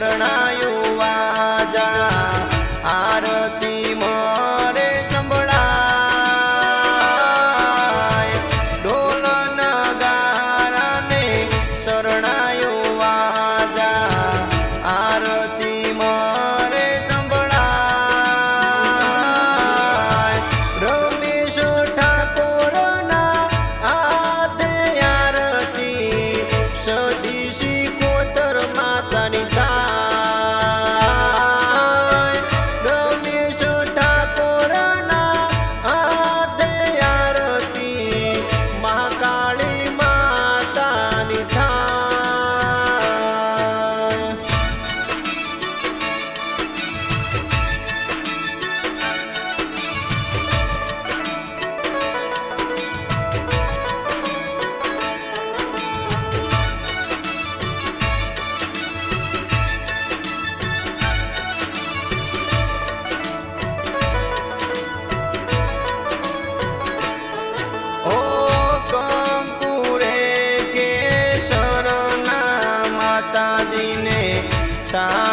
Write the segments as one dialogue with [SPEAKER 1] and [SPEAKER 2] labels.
[SPEAKER 1] શરણાયું વાજા આરતી મારે સંભળાય. ઢોલ નગારાને શરણાયું વાજા આરતી મારે time.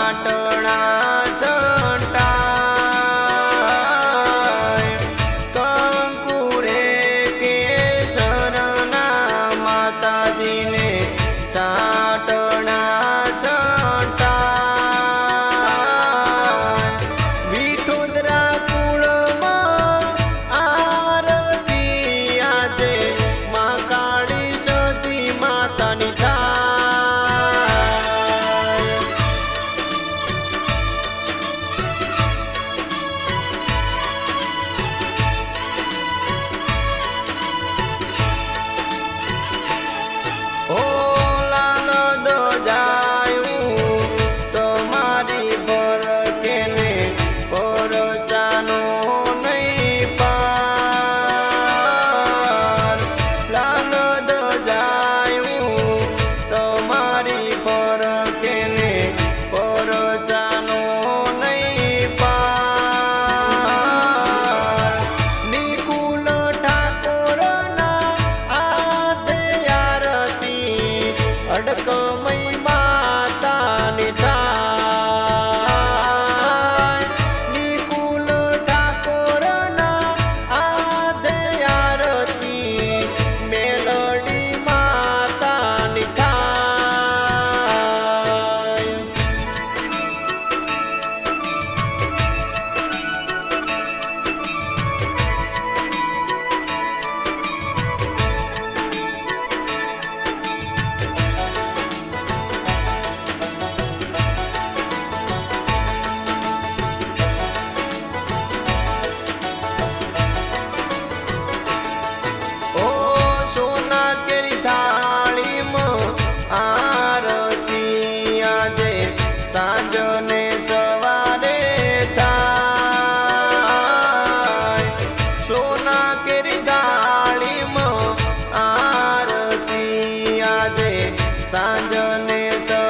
[SPEAKER 1] waves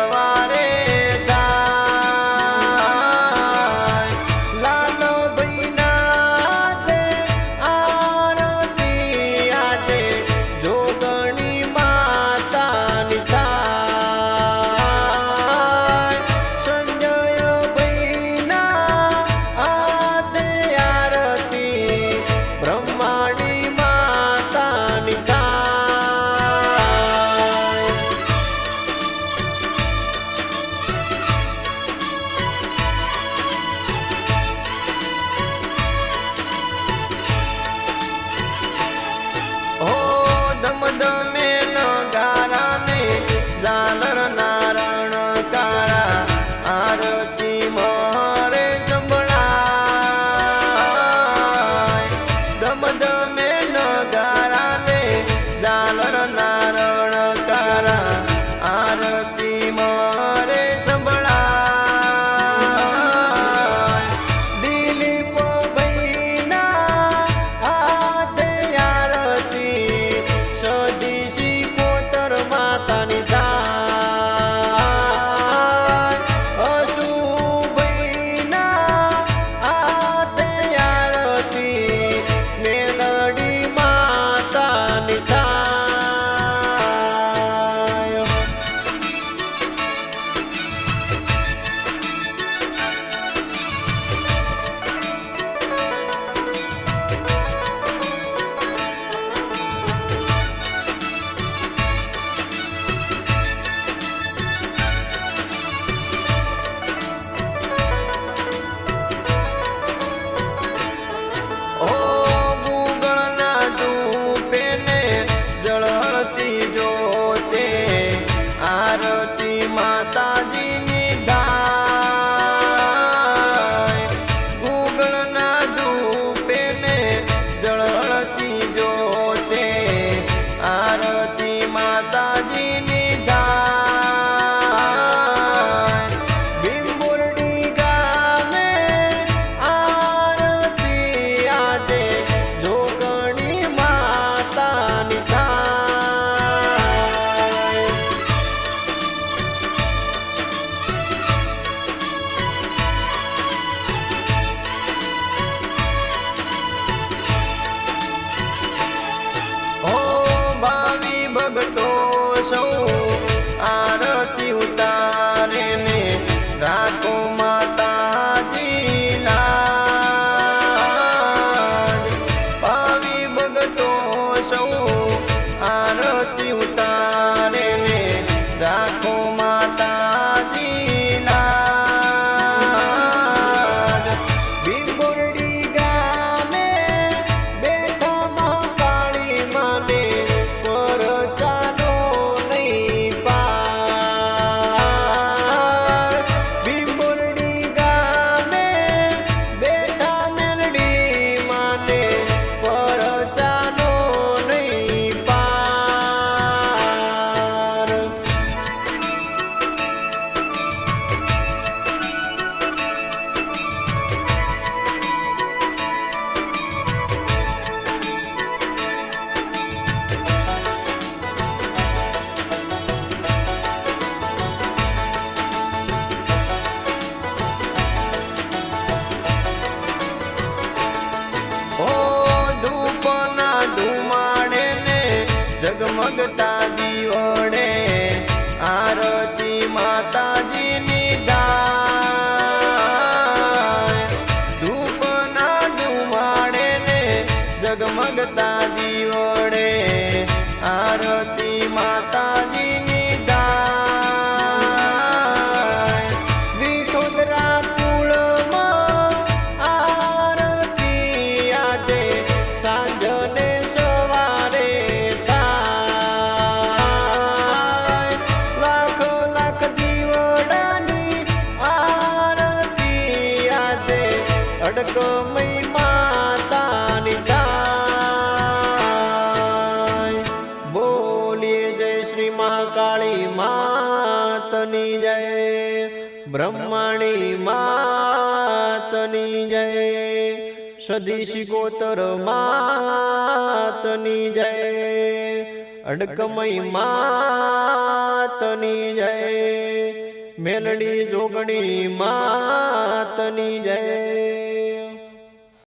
[SPEAKER 1] I'm on the oh. ખડકમય માતાની ગાય બોલીએ જય શ્રી મહાકાળી માતની જય. બ્રહ્માણી માતની જય. સદીશ ગોતર માતની જય. અડકમય માતની જય. મેલડી જોગણી માતની જય.